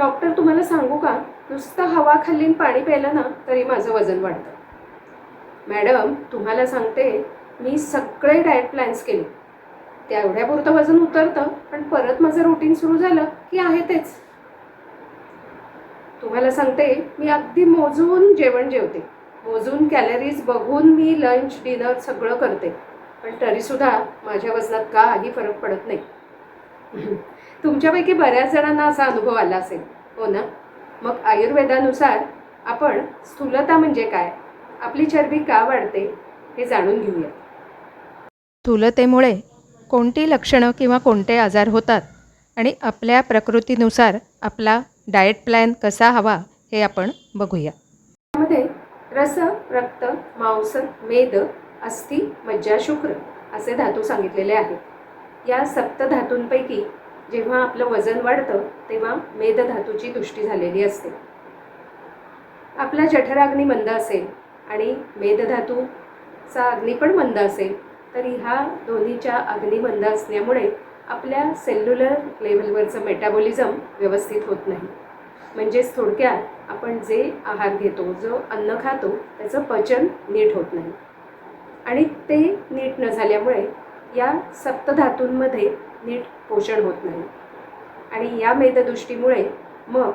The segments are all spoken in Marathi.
डॉक्टर तुम्हाला सांगू का? नुसतं हवा खाल्लीन पाणी प्यायलं ना तरी माझं वजन वाढतं. मॅडम तुम्हाला सांगते मी सगळे डाएट प्लॅन्स केले. तेवढ्यापुरतं वजन उतरतं पण परत माझं रुटीन सुरू झालं की आहे तेच. तुम्हाला सांगते मी अगदी मोजून जेवण जेवते. मोजून कॅलरीज बघून मी लंच डिनर सगळं करते. पण तरीसुद्धा माझ्या वजनात काही फरक पडत नाही. तुमच्यापैकी बऱ्याच जणांना असा अनुभव आला असेल. हो ना? मग आयुर्वेदानुसार आपण स्थूलता म्हणजे काय? आपली चरबी का वाढते हे जाणून घेऊया. स्थूलतेमुळे कोणती लक्षणं किंवा कोणते आजार होतात आणि आपल्या प्रकृतीनुसार आपला डाएट प्लॅन कसा हवा हे आपण बघूया. त्यामध्ये रस रक्त मांस मेद अस्थि मज्जा शुक्र असे धातू सांगितलेले आहेत. या सप्त धातूंपैकी जेव्हा आपलं वजन वाढतं तेव्हा मेदधातूची दृष्टी झालेली असते. आपला जठराग्नी मंद असेल आणि मेदधातूचा अग्नी पण मंद असेल तरी ह्या दोन्हीच्या अग्नी मंद असल्यामुळे आपल्या सेल्युलर लेवलवरचं मेटाबॉलिझम व्यवस्थित होत नाही. म्हणजेच थोडक्यात आपण जे आहार घेतो जो अन्न खातो त्याचं पचन नीट होत नाही. आणि ते नीट न झाल्यामुळे या सप्तधातूंमध्ये नीट पोषण होत नाही. आणि या मेददृष्टीमुळे मग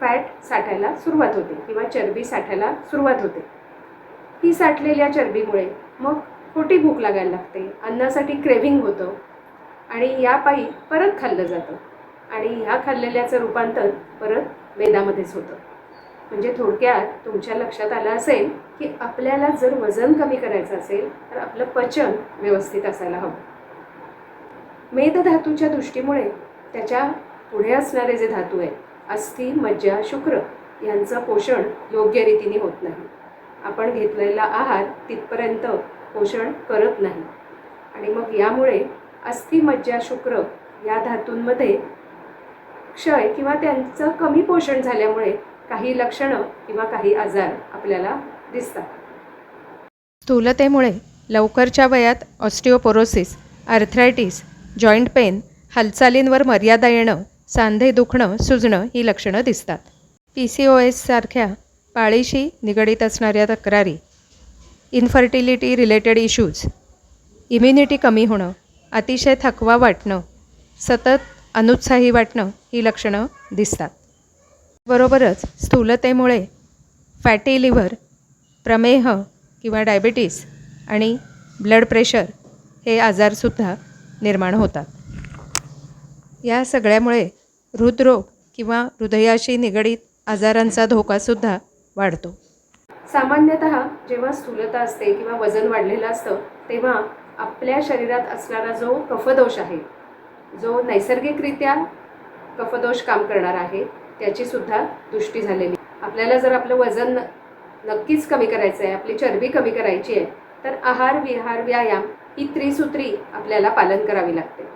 फॅट साठायला सुरुवात होते किंवा चरबी साठायला सुरुवात होते. ही साठलेल्या चरबीमुळे मग खोटी भूक लागायला लागते अन्नासाठी क्रेविंग होतं आणि या पायी परत खाल्लं जातं आणि ह्या खाल्लेल्याचं रूपांतर परत वेदामध्येच होतं. म्हणजे थोडक्यात तुमच्या लक्षात आलं असेल की आपल्याला जर वजन कमी करायचं असेल तर आपलं पचन व्यवस्थित असायला हवं. मेदधातूच्या दृष्टीमुळे त्याच्या पुढे असणारे जे धातू आहेत अस्थि मज्जा शुक्र यांचं पोषण योग्य रीतीने होत नाही. आपण घेतलेला आहार तिथपर्यंत पोषण करत नाही. आणि मग यामुळे अस्थि मज्जा शुक्र या धातूंमध्ये क्षय किंवा त्यांचं कमी पोषण झाल्यामुळे काही लक्षणं किंवा काही आजार आपल्याला दिसतात. स्थूलतेमुळे लवकरच्या वयात ऑस्टिओपोरोसिस आर्थरायटिस जॉईंट पेन हालचालींवर मर्यादा येणं सांधे दुखणं सुजणं ही लक्षणं दिसतात. पी सी ओ एससारख्या पाळीशी निगडीत असणाऱ्या तक्रारी इन्फर्टिलिटी रिलेटेड इश्यूज इम्युनिटी कमी होणं अतिशय थकवा वाटणं सतत अनुत्साही वाटणं ही लक्षणं दिसतात. बरोबरच स्थूलतेमुळे फॅटी लिव्हर प्रमेह किंवा डायबिटीस आणि ब्लड प्रेशर हे आजारसुद्धा निर्माण होतात. या सगळ्यामुळे हृदरोग किंवा हृदयाशी निगडीत आजारांचा धोकासुद्धा वाढतो. सामान्यतः जेव्हा स्थूलता असते किंवा वजन वाढलेलं असतं तेव्हा आपल्या शरीरात असणारा जो कफदोष आहे जो नैसर्गिकरित्या कफदोष काम करणार आहे त्याची सुद्धा दृष्टी झालेली. आपल्याला जर आपलं वजन न- नक्कीच कमी करायचं आहे आपली चरबी कमी करायची आहे तर आहार विहार व्यायाम ही त्रिसूत्री आपल्याला पालन करावी लागते.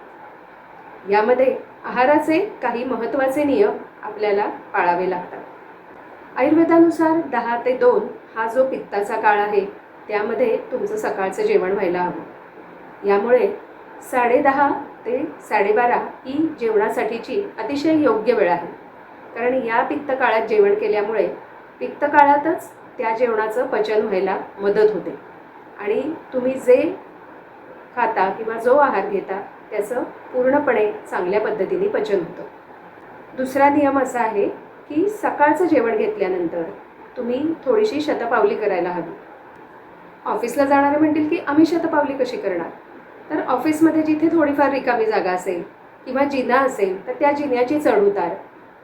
यामध्ये आहाराचे काही महत्त्वाचे नियम आपल्याला पाळावे लागतात. आयुर्वेदानुसार दहा ते दोन हा जो पित्ताचा काळ आहे त्यामध्ये तुमचं सकाळचं जेवण व्हायला हवं. यामुळे साडेदहा ते साडेबारा ही जेवणासाठीची अतिशय योग्य वेळ आहे. कारण या पित्त काळात जेवण केल्यामुळे पित्त काळातच त्या जेवणाचं पचन व्हायला मदत होते. आणि तुम्ही जे खाता किंवा जो आहार घेता त्याचं पूर्णपणे चांगल्या पद्धतीने पचन होतं. दुसरा नियम असा आहे की सकाळचं जेवण घेतल्यानंतर तुम्ही थोडीशी शतपावली करायला हवी. ऑफिसला जाणारे म्हणतील की आम्ही शतपावली कशी करणार? तर ऑफिसमध्ये जिथे थोडीफार रिकामी जागा असेल किंवा जिना असेल तर त्या जिन्याची चढउतार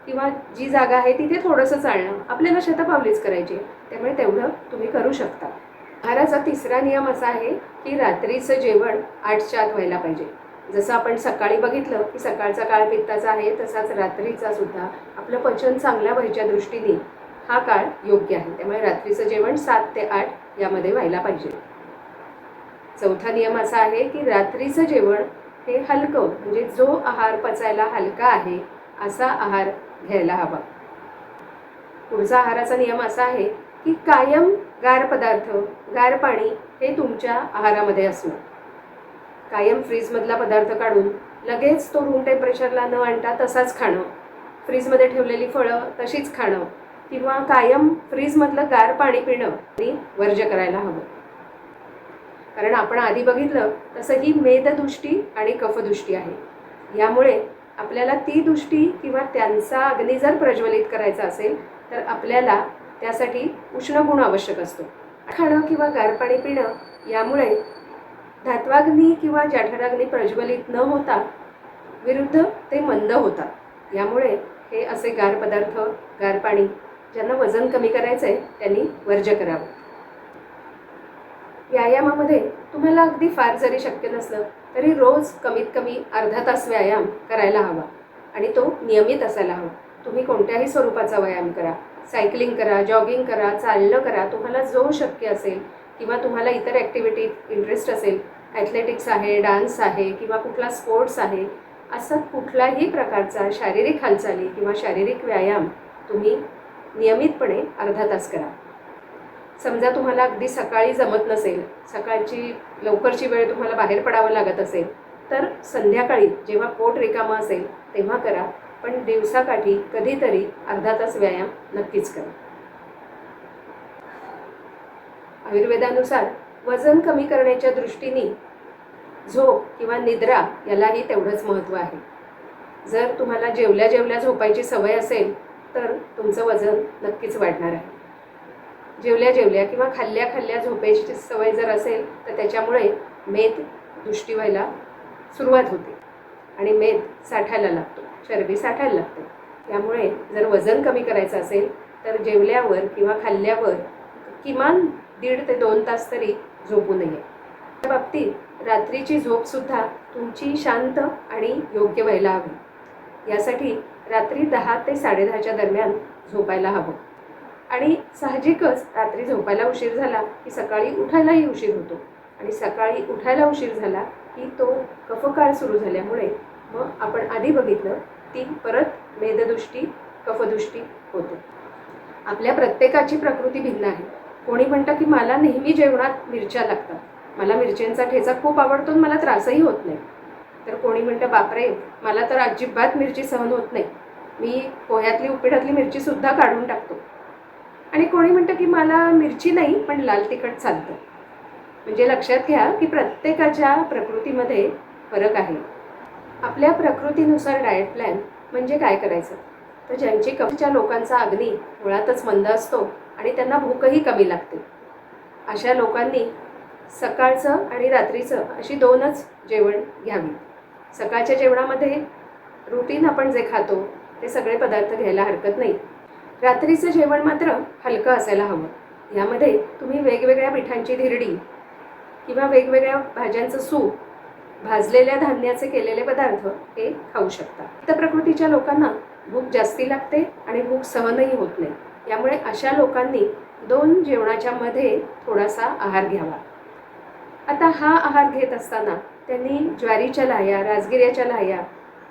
किंवा जी जागा आहे तिथे थोडंसं चालणं आपल्याला शतपावलीच करायची. त्यामुळे तेवढं तुम्ही करू शकता. आहाराचा तिसरा नियम असा आहे की रात्रीचं जेवण आठच्या आत व्हायला पाहिजे. जसं आपण सकाळी बघितलं की सकाळचा काळ पित्ताचा आहे तसाच रात्रीचा सुद्धा आपलं पचन चांगल्या व्हायच्या दृष्टीने हा काळ योग्य आहे. त्यामुळे रात्रीचं जेवण सात ते आठ यामध्ये व्हायला पाहिजे. चौथा नियम असा आहे की रात्रीचं जेवण हे हलकं म्हणजे जो आहार पचायला हलका आहे असा आहार घ्यायला हवा. पुढचा आहाराचा नियम असा आहे की कायम गार पदार्थ गार पाणी हे तुमच्या आहारामध्ये असणं. कायम फ्रीजमधला पदार्थ काढून लगेच तो रूम टेम्परेचरला न आणता तसाच खाणं. फ्रीजमध्ये ठेवलेली फळं तशीच खाणं किंवा कायम फ्रीजमधलं गार पाणी पिणं आणि वर्ज्य करायला हवं. कारण आपण आधी बघितलं तसं ही मेददृष्टी आणि कफदृष्टी आहे. यामुळे आपल्याला ती दृष्टी किंवा त्यांचा अग्नी जर प्रज्वलित करायचा असेल तर आपल्याला त्यासाठी उष्ण गुण आवश्यक असतो. खाणं किंवा गार पाणी पिणं यामुळे धात्वाग्नी किंवा जाठराग्नी प्रज्वलित न होता विरुद्ध ते मंद होतात. यामुळे हे असे गार पदार्थ गार पाणी ज्यांना वजन कमी करायचं आहे त्यांनी वर्ज्य करावं. व्यायामामध्ये तुम्हाला अगदी फार जरी शक्य नसलं तरी रोज कमीत कमी अर्धा तास व्यायाम करायला हवा. आणि तो नियमित असायला हवा. तुम्ही कोणत्याही स्वरूपाचा व्यायाम करा. सायकलिंग करा जॉगिंग करा चालणं करा. तुम्हाला जो शक्य असेल किंवा तुम्हाला इतर ॲक्टिव्हिटीत इंटरेस्ट असेल ॲथलेटिक्स आहे डान्स आहे किंवा कुठला स्पोर्ट्स आहे असा कुठलाही प्रकारचा शारीरिक हालचाली किंवा शारीरिक व्यायाम तुम्ही नियमितपणे अर्धा तास करा. समजा तुम्हाला अगदी सकाळी जमत नसेल सकाळची लवकरची वेळ तुम्हाला बाहेर पडावं लागत असेल तर संध्याकाळी जेव्हा पोट रिकामं असेल तेव्हा करा. पण दिवसाकाठी कधीतरी अर्धा तास व्यायाम नक्कीच करा. आयुर्वेदानुसार वजन कमी करण्याच्या दृष्टीने झोप किंवा निद्रा यालाही तेवढंच महत्त्व आहे. जर तुम्हाला जेवल्या जेवल्या झोपायची सवय असेल तर तुमचं वजन नक्कीच वाढणार आहे. जेवल्या जेवल्या किंवा खाल्ल्या खाल्ल्या झोपेची सवय जर असेल तर त्याच्यामुळे मेद दृष्टी व्हायला सुरुवात होते. आणि मेद साठायला लागतो. चरबी साठायला लागते. त्यामुळे जर वजन कमी करायचं असेल तर जेवल्यावर किंवा खाल्ल्यावर किमान दीड ते दोन तास तरी झोपू नये. त्या बाबतीत रात्रीची झोपसुद्धा तुमची शांत आणि योग्य व्हायला हवी. यासाठी रात्री दहा ते साडेदहाच्या दरम्यान झोपायला हवं. आणि साहजिकच रात्री झोपायला उशीर झाला की सकाळी उठायलाही उशीर होतो. आणि सकाळी उठायला उशीर झाला की तो कफकाळ सुरू झाल्यामुळे मग आपण आधी बघितलं ती परत मेददृष्टी कफदृष्टी होते. आपल्या प्रत्येकाची प्रकृती भिन्न आहे. कोणी म्हणतं की मला नेहमी जेवणात मिरच्या लागतात. मला मिरच्यांचा ठेचा खूप आवडतो आणि मला त्रासही होत नाही. तर कोणी म्हणतं बापरे मला तर अजिबात मिरची सहन होत नाही. मी पोह्यातली उपीठातली मिरचीसुद्धा काढून टाकतो. आणि कोणी म्हणतं की मला मिरची नाही पण लाल तिखट चालतं. म्हणजे लक्षात घ्या की प्रत्येकाच्या प्रकृतीमध्ये फरक आहे. आपल्या प्रकृतीनुसार डाएट प्लॅन म्हणजे काय करायचं? तर ज्यांची कमीच्या लोकांचा अग्नी मुळातच मंद असतो आणि त्यांना भूकही कमी लागते. अशा लोकांनी सकाळचं आणि रात्रीचं अशी दोनच जेवण घ्यावी. सकाळच्या जेवणामध्ये रुटीन आपण जे खातो ते सगळे पदार्थ घ्यायला हरकत नाही. रात्रीचं जेवण मात्र हलकं असायला हवं. यामध्ये तुम्ही वेगवेगळ्या पिठांची धिरडी किंवा वेगवेगळ्या भाज्यांचं सूप भाजलेल्या धान्याचे केलेले पदार्थ हे खाऊ शकता. तर प्रकृतीच्या लोकांना भूक जास्ती लागते आणि भूक सहनही होत नाही. यामुळे अशा लोकांनी दोन जेवणाच्या मध्ये थोडासा आहार घ्यावा. आता हा आहार घेत असताना त्यांनी ज्वारीच्या लाह्या राजगिऱ्याच्या लाह्या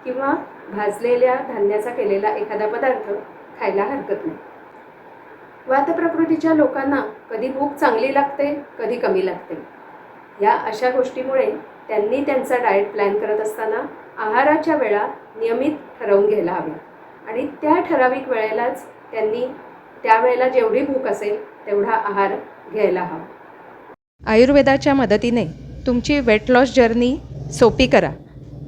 किंवा भाजलेल्या धान्याचा केलेला एखादा पदार्थ खायला हरकत नाही. वात प्रकृतीच्या लोकांना कधी भूक चांगली लागते कधी कमी लागते. या अशा गोष्टीमुळे त्यांनी त्यांचा डाएट प्लॅन करत असताना आहाराच्या वेळा नियमित ठरवून घ्यायला हव्या आणि त्या ठराविक वेळेलाच त्यांनी त्यावेळेला जेवढी भूक असेल तेवढा आहार घ्यायला हवा. आयुर्वेदाच्या मदतीने तुमची वेट लॉस जर्नी सोपी करा.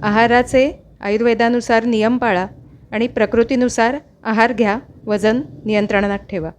आहाराचे आयुर्वेदानुसार नियम पाळा आणि प्रकृतीनुसार आहार घ्या वजन नियंत्रणात ठेवा.